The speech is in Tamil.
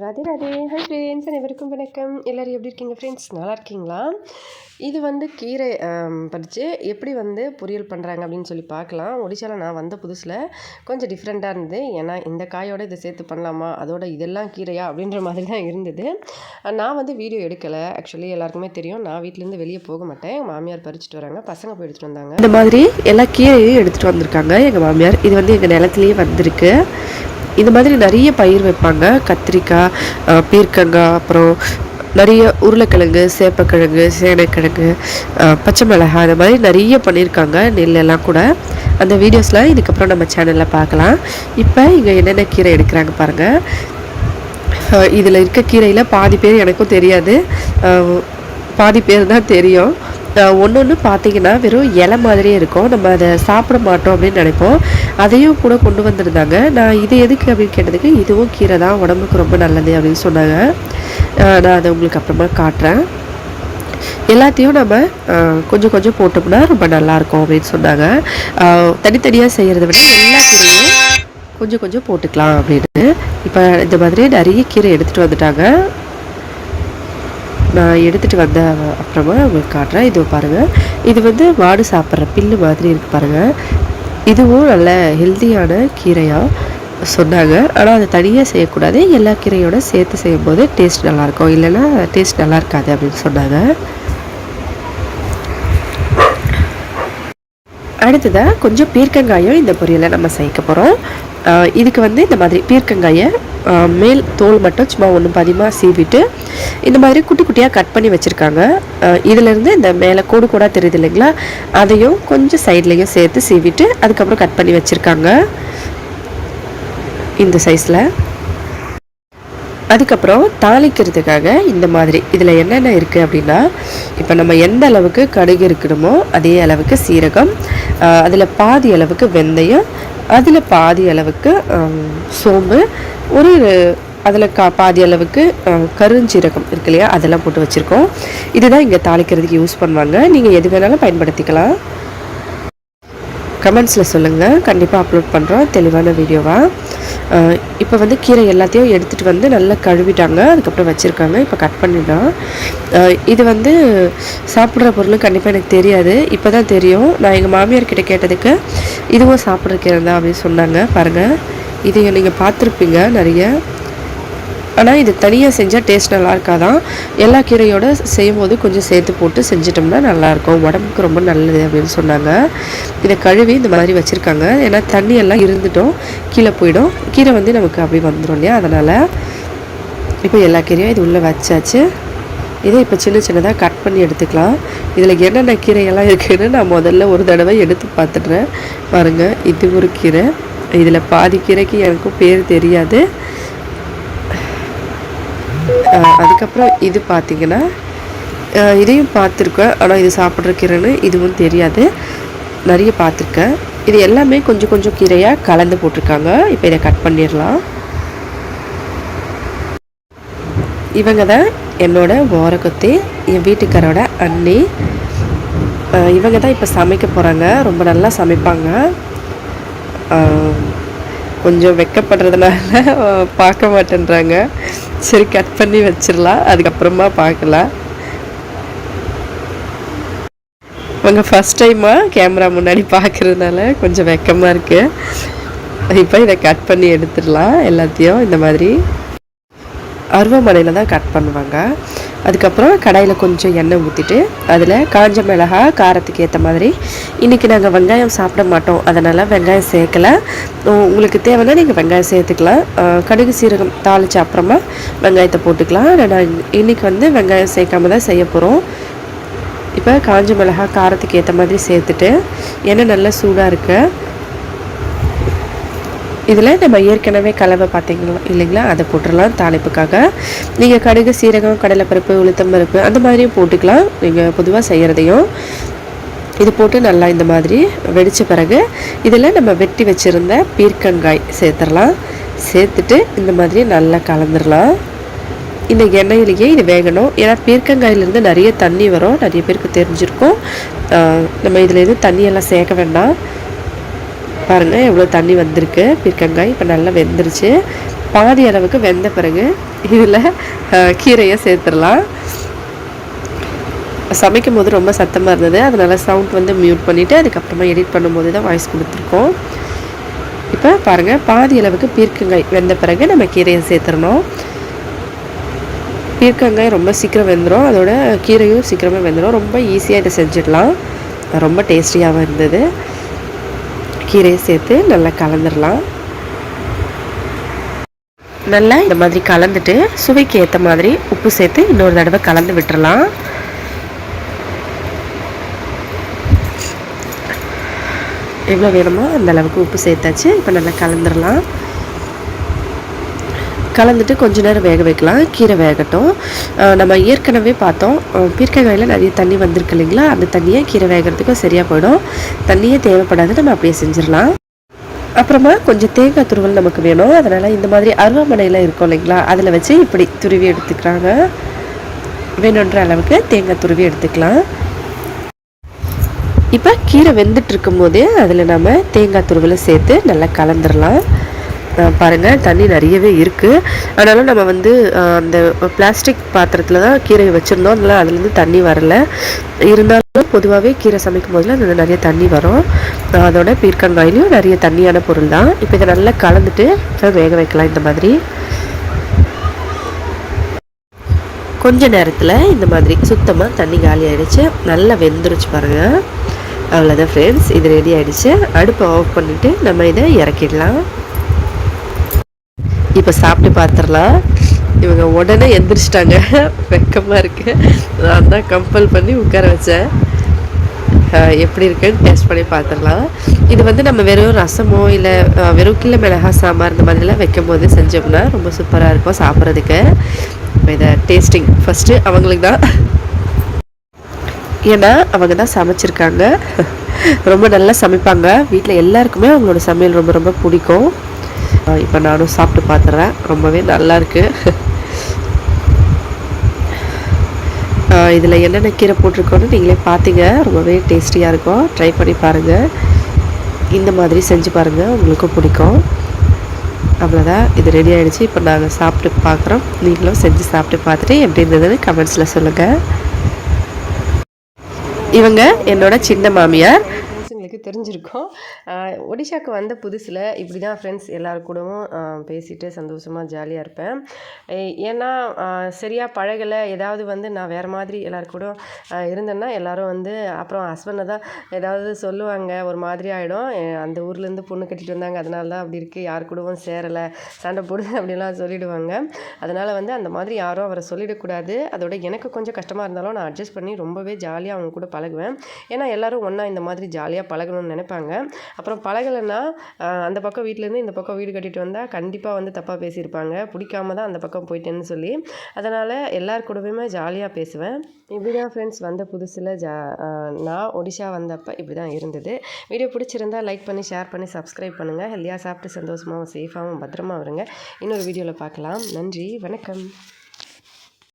ராதே ராதே. ஹை ஃப்ரெண்ட்ஸ் அனைவருக்கும் வணக்கம். எல்லோரும் எப்படி இருக்கீங்க ஃப்ரெண்ட்ஸ் நல்லா இருக்கீங்களா? இது வந்து கீரை பறித்து எப்படி வந்து பொரியல் பண்ணுறாங்க அப்படின்னு சொல்லி பார்க்கலாம். ஒடிசாவில் நான் வந்த புதுசில் கொஞ்சம் டிஃப்ரெண்ட்டாக இருந்தது. ஏன்னா இந்த காயோட இதை சேர்த்து பண்ணலாமா? அதோட இதெல்லாம் கீரையா? அப்படின்ற மாதிரி தான் இருந்தது. நான் வந்து வீடியோ எடுக்கலை. ஆக்சுவலி எல்லாருக்குமே தெரியும். நான் வீட்டிலேருந்து வெளியே போக மாட்டேன். எங்கள் மாமியார் பறிச்சுட்டு வராங்க. பசங்க போய் எடுத்துகிட்டு வந்தாங்க. இந்த மாதிரி எல்லா கீரையும் எடுத்துகிட்டு வந்திருக்காங்க. எங்கள் மாமியார் இது வந்து எங்கள் நிலத்துலேயே வந்திருக்கு. இந்த மாதிரி நிறைய பயிர் வைப்பாங்க. கத்திரிக்காய் பீர்க்கங்காய் அப்புறம் நிறைய உருளைக்கிழங்கு சேப்பக்கிழங்கு சேனைக்கிழங்கு பச்சை மிளகாய் அந்த மாதிரி நிறைய பண்ணியிருக்காங்க நெல்லெல்லாம் கூட. அந்த வீடியோஸில் இதுக்கப்புறம் நம்ம சேனலில் பார்க்கலாம். இப்போ இங்கே என்னென்ன கீரை எடுக்கிறாங்க பாருங்கள் இதில் இருக்க கீரையில் பாதி பேர் எனக்கும் தெரியாது. பாதி பேர் தான் தெரியும். ஒன்று ஒன்று பார்த்தீங்கன்னா வெறும் இலை மாதிரியே இருக்கும். நம்ம அதை சாப்பிட மாட்டோம் அப்படின்னு நினைப்போம். அதையும் கூட கொண்டு வந்திருந்தாங்க. நான் இது எதுக்கு அப்படின்னு கேட்டதுக்கு இதுவும் கீரை தான் உடம்புக்கு ரொம்ப நல்லது அப்படின்னு சொன்னாங்க. நான் அதை உங்களுக்கு அப்புறமா காட்டுறேன். எல்லாத்தையும் நம்ம கொஞ்சம் கொஞ்சம் போட்டோம்னா ரொம்ப நல்லாயிருக்கும் அப்படின்னு சொன்னாங்க. தனித்தனியாக செய்கிறத விட எல்லா கீரையும் கொஞ்சம் கொஞ்சம் போட்டுக்கலாம் அப்படின்னு. இப்போ இந்த மாதிரி நிறைய கீரை எடுத்துகிட்டு வந்துட்டாங்க. நான் எடுத்துகிட்டு வந்த அப்புறமா உங்களுக்கு காட்டுறேன். இது பாருங்கள் இது வந்து மாடு சாப்பிட்ற பில்லு மாதிரி இருக்குது பாருங்கள் இதுவும் நல்ல ஹெல்த்தியான கீரையாக சொன்னாங்க. ஆனால் அதை தனியாக செய்யக்கூடாது. எல்லா கீரையோட சேர்த்து செய்யும்போது டேஸ்ட் நல்லாயிருக்கும். இல்லைன்னா டேஸ்ட் நல்லா இருக்காது அப்படின்னு சொன்னாங்க. அடுத்ததாக கொஞ்சம் பீர்க்கங்காயும் இந்த பொரியலை நம்ம சேர்க்க போகிறோம் இதுக்கு வந்து இந்த மாதிரி பீர்க்கங்காயை மேல் தோல் மட்டும் சும்மா ஒன்று பதிமாக சீவிட்டு இந்த மாதிரி குட்டி குட்டியாக கட் பண்ணி வச்சுருக்காங்க. இதிலேருந்து இந்த மேலே கூடு கூட தெரியுது இல்லைங்களா? அதையும் கொஞ்சம் சைட்லேயும் சேர்த்து சீவிட்டு அதுக்கப்புறம் கட் பண்ணி வச்சுருக்காங்க. இந்த சைஸில் அதுக்கப்புறம் தாளிக்கிறதுக்காக இந்த மாதிரி இதில் என்னென்ன இருக்குது அப்படின்னா இப்போ நம்ம எந்த அளவுக்கு கடுகு இருக்கணுமோ அதே அளவுக்கு சீரகம் அதில் பாதி அளவுக்கு வெந்தயம் அதில் பாதி அளவுக்கு சோம்பு ஒரு அதில் கா பாதி அளவுக்கு கருஞ்சீரகம் இருக்கு இல்லையா? அதெல்லாம் போட்டு வச்சுருக்கோம். இதுதான் இங்கே தாளிக்கிறதுக்கு யூஸ் பண்ணுவாங்க. நீங்கள் எது வேணாலும் பயன்படுத்திக்கலாம். கமெண்ட்ஸில் சொல்லுங்கள் கண்டிப்பாக அப்லோட் பண்ணுறோம் தெளிவான வீடியோவாக இப்போ வந்து கீரை எல்லாத்தையும் எடுத்துகிட்டு வந்து நல்லா கழுவிட்டாங்க. அதுக்கப்புறம் வச்சுருக்காங்க. இப்போ கட் பண்ணிடலாம். இது வந்து சாப்பிட்ற பொருள் கண்டிப்பாக எனக்கு தெரியாது. இப்போ தான் தெரியும். நான் எங்கள் மாமியார் கிட்டே கேட்டதுக்கு இதுவும் சாப்பிட்ற கீரை தான் அப்படின்னு சொன்னாங்க. பாருங்கள் இதை நீங்கள் பார்த்துருப்பீங்க நிறைய. ஆனால் இது தனியாக செஞ்சால் டேஸ்ட் நல்லா இருக்காதான் எல்லா கீரையோடு செய்யும் போது கொஞ்சம் சேர்த்து போட்டு செஞ்சிட்டோம்னா நல்லாயிருக்கும் உடம்புக்கு ரொம்ப நல்லது அப்படின்னு சொன்னாங்க. இதை கழுவி இந்த மாதிரி வச்சுருக்காங்க. ஏன்னா தண்ணி எல்லாம் இருந்துட்டோம். கீழே போயிடும். கீரை வந்து நமக்கு அப்படி வந்துடும் இல்லையா? அதனால் இப்போ எல்லா கீரையும் இது உள்ளே வச்சாச்சு. இதை இப்போ சின்ன சின்னதாக கட் பண்ணி எடுத்துக்கலாம். இதில் என்னென்ன கீரையெல்லாம் இருக்குதுன்னு நான் முதல்ல ஒரு தடவை எடுத்து பார்த்துட்றேன். பாருங்கள் இது ஒரு கீரை. இதில் பாதி கீரைக்கு எனக்கும் பேர் தெரியாது. அதுக்கப்புறம் இது பார்த்தீங்கன்னா இதையும் பார்த்துருக்கேன். ஆனால் இது சாப்பிட்ற கீரைன்னு இதுவும் தெரியாது. நிறைய பார்த்துருக்கேன். இது எல்லாமே கொஞ்சம் கொஞ்சம் கீரையாக கலந்து போட்டிருக்காங்க. இப்போ இதை கட் பண்ணிடலாம். இவங்க தான் என்னோட ஓரக்கொத்தி என் வீட்டுக்காரோட அண்ணி. இவங்க தான் இப்போ சமைக்க போகிறாங்க ரொம்ப நல்லா சமைப்பாங்க. கொஞ்சம் வெக்கப்படுறதுனால பார்க்க மாட்டேன்றாங்க. சரி கட் பண்ணி வச்சிடலாம். அதுக்கப்புறமா பார்க்கலாம். அவங்க ஃபஸ்ட் டைமாக கேமரா முன்னாடி பார்க்குறதுனால கொஞ்சம் வெக்கமாக இருக்குது இப்போ இதை கட் பண்ணி எடுத்துடலாம். எல்லாத்தையும் இந்த மாதிரி. அருவமனையில் தான் கட் பண்ணுவாங்க. அதுக்கப்புறம் கடாயில் கொஞ்சம் எண்ணெய் ஊற்றிட்டு அதில் காஞ்ச மிளகா காரத்துக்கு ஏற்ற மாதிரி. இன்றைக்கி நாங்கள் வெங்காயம் சாப்பிட மாட்டோம். அதனால் வெங்காயம் சேர்க்கலை. உங்களுக்கு தேவைன்னா நீங்கள் வெங்காயம் சேர்த்துக்கலாம். கடுகு சீரகம் தாளித்த அப்புறமா வெங்காயத்தை போட்டுக்கலாம். நான் இன்றைக்கி வந்து வெங்காயம் சேர்க்காம தான் செய்ய போகிறோம் இப்போ காஞ்ச மிளகா காரத்துக்கு ஏற்ற மாதிரி சேர்த்துட்டு எண்ணெய் நல்லா சூடாக இருக்குது இதில் நம்ம ஏற்கனவே கலவை பார்த்தீங்களா இல்லைங்களா? அதை போட்டுடலாம் தாளிப்புக்காக. நீங்கள் கடுகு சீரகம் கடலைப்பருப்பு உளுத்தம் பருப்பு அந்த மாதிரியும் போட்டுக்கலாம். நீங்கள் பொதுவாக செய்கிறதையும் இது போட்டு நல்லா இந்த மாதிரி வெடித்த பிறகு இதில் நம்ம வெட்டி வச்சுருந்த பீர்க்கங்காய் சேர்த்துடலாம். சேர்த்துட்டு இந்த மாதிரி நல்லா கலந்துடலாம். இந்த எண்ணெயிலேயே இது வேகணும். ஏன்னா பீர்க்கங்காயிலேருந்து நிறைய தண்ணி வரும். நிறைய பேருக்கு தெரிஞ்சிருக்கும். நம்ம இதில் எதுவும் தண்ணியெல்லாம் சேர்க்க வேண்டாம். பாருங்கள் எவ்வளோ தண்ணி வந்திருக்கு. பீர்க்கங்காய் இப்போ நல்லா வெந்துருச்சு. பாதி அளவுக்கு வெந்த பிறகு இதில் கீரையை சேர்த்துடலாம். சமைக்கும் போது ரொம்ப சத்தமாக இருந்தது. அதனால சவுண்ட் வந்து மியூட் பண்ணிவிட்டு அதுக்கப்புறமா எடிட் பண்ணும்போது தான் வாய்ஸ் கொடுத்துருக்கோம். இப்போ பாருங்கள் பாதி அளவுக்கு பீர்க்கங்காய் வெந்த பிறகு நம்ம கீரையை சேர்த்துடணும். பீர்க்கங்காய் ரொம்ப சீக்கிரம் வெந்துடும் அதோட கீரையும் சீக்கிரமாக வெந்துடும் ரொம்ப ஈஸியாக இதை செஞ்சிடலாம். ரொம்ப டேஸ்டியாகவும் இருந்தது. கீரையை சேர்த்து நல்லா கலந்துடலாம். நல்லா இந்த மாதிரி கலந்துட்டு சுவைக்கு ஏற்ற மாதிரி உப்பு சேர்த்து இன்னொரு தடவை கலந்து விட்டுறலாம். எவ்வளோ வேணுமோ அந்த அளவுக்கு உப்பு சேர்த்தாச்சு. இப்போ நல்லா கலந்துடலாம். கலந்துட்டு கொஞ்ச நேரம் வேக வைக்கலாம். கீரை வேகட்டும். நம்ம ஏற்கனவே பார்த்தோம். அஹ் பீர்க்கங்காயில் நிறைய தண்ணி வந்திருக்கு இல்லைங்களா? அந்த தண்ணியை கீரை வேகிறதுக்கும் சரியாக போயிடும். தண்ணியே தேவைப்படாது நம்ம அப்படியே செஞ்சிடலாம். அப்புறமா கொஞ்சம் தேங்காய் துருவல் நமக்கு வேணும். அதனால் இந்த மாதிரி அருவாமனையில் இருக்கும் இல்லைங்களா? அதில் வச்சு இப்படி துருவி எடுத்துக்கிறாங்க. வேணுன்ற அளவுக்கு தேங்காய் துருவி எடுத்துக்கலாம். இப்போ கீரை வெந்துட்டு இருக்கும்போதே அதில் நம்ம தேங்காய் துருவலை சேர்த்து நல்லா கலந்துடலாம். பாருங்கள் தண்ணி நிறையவே இருக்குது அதனால் நம்ம வந்து அந்த பிளாஸ்டிக் பாத்திரத்தில் தான் கீரையை வச்சுருந்தோம். அதனால் அதுலேருந்து தண்ணி வரல. இருந்தாலும் பொதுவாகவே கீரை சமைக்கும் போதில் அதில் நிறைய தண்ணி வரும். அதோட பீர்க்கங்காயிலையும் நிறைய தண்ணியான பொருள் தான். இப்போ இதை நல்லா கலந்துட்டு வேக வைக்கலாம் இந்த மாதிரி. கொஞ்ச நேரத்தில் இந்த மாதிரி சுத்தமாக தண்ணி காலி ஆகிடுச்சு நல்லா வெந்துருச்சு பாருங்கள் அவ்வளோதான் ஃப்ரெண்ட்ஸ் இது ரெடி ஆகிடுச்சு அடுப்பை ஆஃப் பண்ணிவிட்டு நம்ம இதை இறக்கிடலாம். இப்போ சாப்பிட்டு பார்த்துடலாம் இவங்க உடனே எந்திரிச்சிட்டாங்க. வெக்கமாக இருக்கு. நான் தான் கம்பல் பண்ணி உட்கார வச்சேன். எப்படி இருக்குன்னு டேஸ்ட் பண்ணி பார்த்துடலாம் இது வந்து நம்ம வெறும் ரசமோ இல்லை வெறும் கிள்ளை மிளகா சாம்பார் இந்த மாதிரிலாம் வைக்கும் போது செஞ்சோம்னா ரொம்ப சூப்பராக இருக்கும் சாப்பிட்றதுக்கு. இப்போ இதை டேஸ்டிங் ஃபஸ்ட்டு அவங்களுக்கு தான். ஏன்னா அவங்க தான் சமைச்சிருக்காங்க. ரொம்ப நல்லா சமைப்பாங்க. வீட்டில் எல்லாருக்குமே அவங்களோட சமையல் ரொம்ப ரொம்ப பிடிக்கும். இப்போ நானும் சாப்பிட்டு பார்த்துறேன் ரொம்பவே நல்லா இருக்குது இதில் என்னென்ன கீரை போட்டிருக்கோன்னு நீங்களே பார்த்தீங்க ரொம்பவே டேஸ்டியாக இருக்கும். ட்ரை பண்ணி பாருங்கள் இந்த மாதிரி செஞ்சு பாருங்கள் உங்களுக்கும் பிடிக்கும். அவ்வளோதான் இது ரெடி ஆகிடுச்சு இப்போ நாங்கள் சாப்பிட்டு பார்க்குறோம் நீங்களும் செஞ்சு சாப்பிட்டு பார்த்துட்டு எப்படி இருந்ததுன்னு கமெண்ட்ஸில் சொல்லுங்கள் இவங்க என்னோட சின்ன மாமியார். ஃப்ரெண்ட்ஸுங்களுக்கு தெரிஞ்சிருக்கோம். ஒடிஷாக்கு வந்த புதுசில் இப்படி தான் ஃப்ரெண்ட்ஸ் எல்லாரு கூடவும் பேசிட்டு சந்தோஷமாக ஜாலியாக இருப்பேன். ஏன்னா சரியாக பழகலை ஏதாவது வந்து நான் வேறு மாதிரி எல்லாரு கூட இருந்தேன்னா எல்லோரும் வந்து அப்புறம் ஹஸ்பண்டை தான் ஏதாவது சொல்லுவாங்க ஒரு மாதிரி ஆகிடும் அந்த ஊர்லேருந்து பொண்ணு கட்டிட்டு வந்தாங்க அதனால தான் அப்படி இருக்குது யார் கூடவும் சேரலை சண்டை போடுது அப்படிலாம் சொல்லிவிடுவாங்க அதனால் வந்து அந்த மாதிரி யாரும் அவரை சொல்லிடக்கூடாது. அதோட எனக்கு கொஞ்சம் கஷ்டமாக இருந்தாலும் நான் அட்ஜஸ்ட் பண்ணி ரொம்பவே ஜாலியாக அவங்க கூட பழகுவேன். ஏன்னா எல்லோரும் ஒன்றா இந்த மாதிரி ஜாலியாக பழகணும்னு நினைப்பாங்க. அப்புறம் பழகலைன்னா அந்த பக்கம் வீட்டிலேருந்து இந்த பக்கம் வீடு கட்டிட்டு வந்தால் கண்டிப்பாக வந்து தப்பாக பேசியிருப்பாங்க. பிடிக்காம தான் அந்த பக்கம் போயிட்டேன்னு சொல்லி. அதனால் எல்லார் கூடவே ஜாலியாக பேசுவேன். இப்படி தான் ஃப்ரெண்ட்ஸ் வந்த புதுசில் ஜா நான் ஒடிஷா வந்தப்போ இப்படி தான் இருந்தது. வீடியோ பிடிச்சிருந்தா லைக் பண்ணி ஷேர் பண்ணி சப்ஸ்கிரைப் பண்ணுங்கள் ஹெல்த்தியாக சாப்பிட்டு சந்தோஷமாகவும் சேஃபாகவும் பத்திரமா வருங்க இன்னொரு வீடியோவில் பார்க்கலாம். நன்றி வணக்கம்.